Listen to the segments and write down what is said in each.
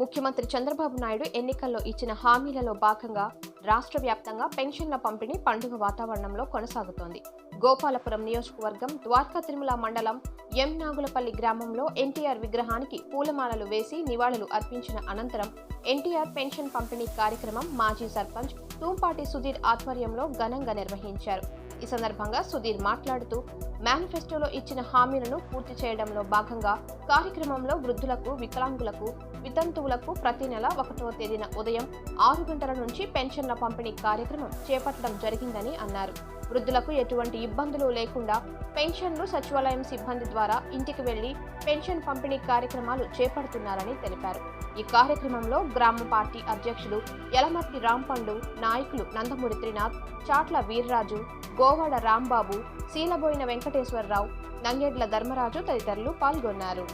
ముఖ్యమంత్రి చంద్రబాబు నాయుడు ఎన్నికల్లో ఇచ్చిన హామీలలో భాగంగా రాష్ట్ర వ్యాప్తంగా పెన్షన్ల పంపిణీ పండుగ వాతావరణంలో కొనసాగుతోంది. గోపాలపురం నియోజకవర్గం ద్వారకా తిరుమల మండలం ఎం నాగులపల్లి గ్రామంలో ఎన్టీఆర్ విగ్రహానికి పూలమాలలు వేసి నివాళులు అర్పించిన అనంతరం ఎన్టీఆర్ పెన్షన్ పంపిణీ కార్యక్రమం మాజీ సర్పంచ్ తూంపాటి సుధీర్ ఆధ్వర్యంలో ఘనంగా నిర్వహించారు. ఈ సందర్భంగా సుధీర్ మాట్లాడుతూ మేనిఫెస్టోలో ఇచ్చిన హామీలను పూర్తి చేయడంలో భాగంగా కార్యక్రమంలో వృద్ధులకు వికలాంగులకు వితంతువులకు ప్రతి నెల ఒకటవ తేదీన ఉదయం ఆరు గంటల నుంచి పెన్షన్ల పంపిణీ కార్యక్రమం చేపట్టడం జరిగిందని అన్నారు. వృద్ధులకు ఎటువంటి ఇబ్బందులు లేకుండా పెన్షన్లు సచివాలయం సిబ్బంది ద్వారా ఇంటికి వెళ్ళి పెన్షన్ పంపిణీ కార్యక్రమాలు చేపడుతున్నారని తెలిపారు. ఈ కార్యక్రమంలో గ్రామ పార్టీ అధ్యక్షులు యలమర్తి రాంపండు నాయకులు నందమూరి త్రినాథ్ చాట్ల వీర్రాజు గోవాడ రాంబాబు శీలబోయిన వెంకటేశ్వరరావు నంగేడ్ల ధర్మరాజు తదితరులు పాల్గొన్నారు.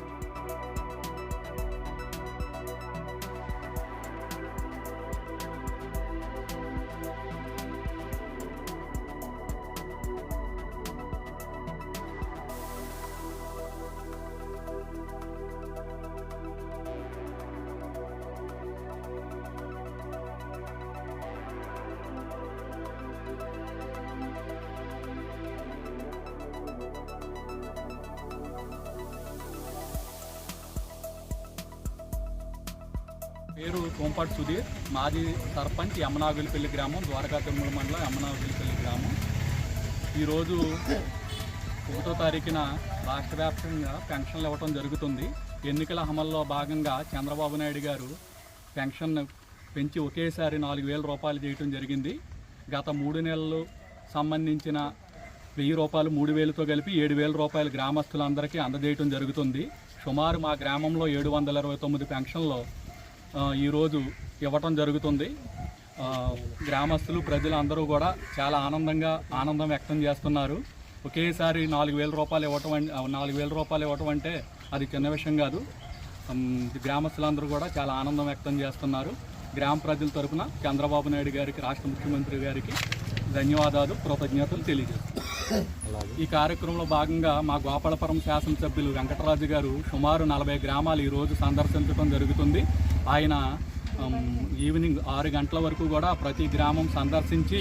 పేరు కోంపాటి సుధీర్. మాది సర్పంచ్ యమనాగులపల్లి గ్రామం ద్వారకా తిరుమల మండలం యమనాగులపల్లి గ్రామం. ఈరోజు ఒకటో తారీఖున రాష్ట్ర వ్యాప్తంగా పెన్షన్లు ఇవ్వటం జరుగుతుంది. ఎన్నికల అమల్లో భాగంగా చంద్రబాబు నాయుడు గారు పెన్షన్ పెంచి ఒకేసారి నాలుగు వేల రూపాయలు చేయటం జరిగింది. గత మూడు నెలలు సంబంధించిన వెయ్యి రూపాయలు మూడు వేలతో కలిపి ఏడు వేల రూపాయలు గ్రామస్తులందరికీ అందజేయటం జరుగుతుంది. సుమారు మా గ్రామంలో ఏడు వందల ఇరవై తొమ్మిది పెన్షన్లో ఈరోజు ఇవ్వటం జరుగుతుంది. గ్రామస్తులు గ్రామస్తులు ప్రజలందరూ కూడా చాలా ఆనందంగా ఆనందం వ్యక్తం చేస్తున్నారు. ఒకేసారి నాలుగు వేల రూపాయలు ఇవ్వటం నాలుగు వేల రూపాయలు ఇవ్వటం అంటే అది చిన్న విషయం కాదు. గ్రామస్తులందరూ కూడా చాలా ఆనందం వ్యక్తం చేస్తున్నారు. గ్రామ ప్రజల తరఫున చంద్రబాబు నాయుడు గారికి రాష్ట్ర ముఖ్యమంత్రి గారికి ధన్యవాదాలు కృతజ్ఞతలు తెలియజేస్తున్నారు ఈ కార్యక్రమంలో భాగంగా మా గోపాలపురం శాసనసభ్యులు వెంకటరాజు గారు సుమారు నలభై గ్రామాలు ఈరోజు సందర్శించడం జరుగుతుంది. ఆయన ఈవినింగ్ ఆరు గంటల వరకు కూడా ప్రతి గ్రామం సందర్శించి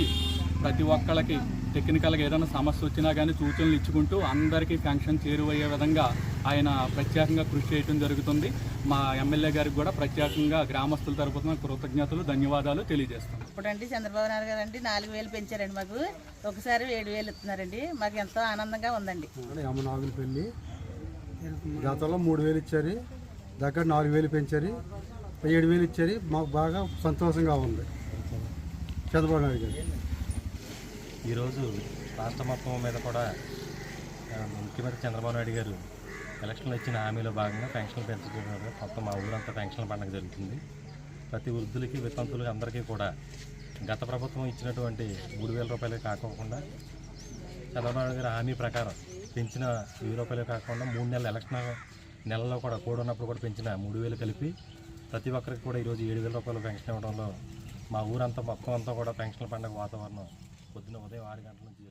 ప్రతి ఒక్కళ్ళకి టెక్నికల్గా ఏదైనా సమస్య వచ్చినా కానీ సూచనలు ఇచ్చుకుంటూ అందరికీ పెన్షన్ చేరువయ్యే విధంగా ఆయన ప్రత్యేకంగా కృషి చేయడం జరుగుతుంది. మా ఎమ్మెల్యే గారికి కూడా ప్రత్యేకంగా గ్రామస్తుల తరపున కృతజ్ఞతలు ధన్యవాదాలు తెలియజేస్తాం ఇప్పుడండి చంద్రబాబు నాయుడు గారు అండి నాలుగు వేలు పెంచారండి మాకు. ఒకసారి ఏడు వేలు ఇస్తున్నారండి. మాకు ఎంతో ఆనందంగా ఉందండి. యమనాగులపల్లి గతంలో మూడు వేలు ఇచ్చారు దగ్గర నాలుగు వేలు పెంచారు ఏడు వేలు ఇచ్చారు. మాకు బాగా సంతోషంగా ఉంది. చంద్రబాబు నాయుడు గారు. ఈరోజు రాష్ట్ర మొత్తం మీద కూడా ముఖ్యమంత్రి చంద్రబాబు నాయుడు గారు ఎలక్షన్లు ఇచ్చిన హామీలో భాగంగా పెన్షన్లు పెంచడం మొత్తం మా ఊరంతా పెన్షన్ల పండుగ జరుగుతుంది. ప్రతి వృద్ధులకి వితంతులకి అందరికీ కూడా గత ప్రభుత్వం ఇచ్చినటువంటి మూడు వేల రూపాయలు కాకోకుండా చంద్రబాబు గారి హామీ ప్రకారం పెంచిన వెయ్యి రూపాయలు కాకుండా మూడు నెలల ఎలక్షన్ నెలలో కూడా కూడున్నప్పుడు కూడా పెంచిన మూడు వేలు కలిపి ప్రతి ఒక్కరికి కూడా ఈరోజు ఏడు వేల రూపాయలు పెన్షన్ ఇవ్వడంలో మా ఊరంతా మొత్తం అంతా కూడా పెన్షన్ల పండుగ వాతావరణం పొద్దున ఉదయం ఆరు గంటల నుంచి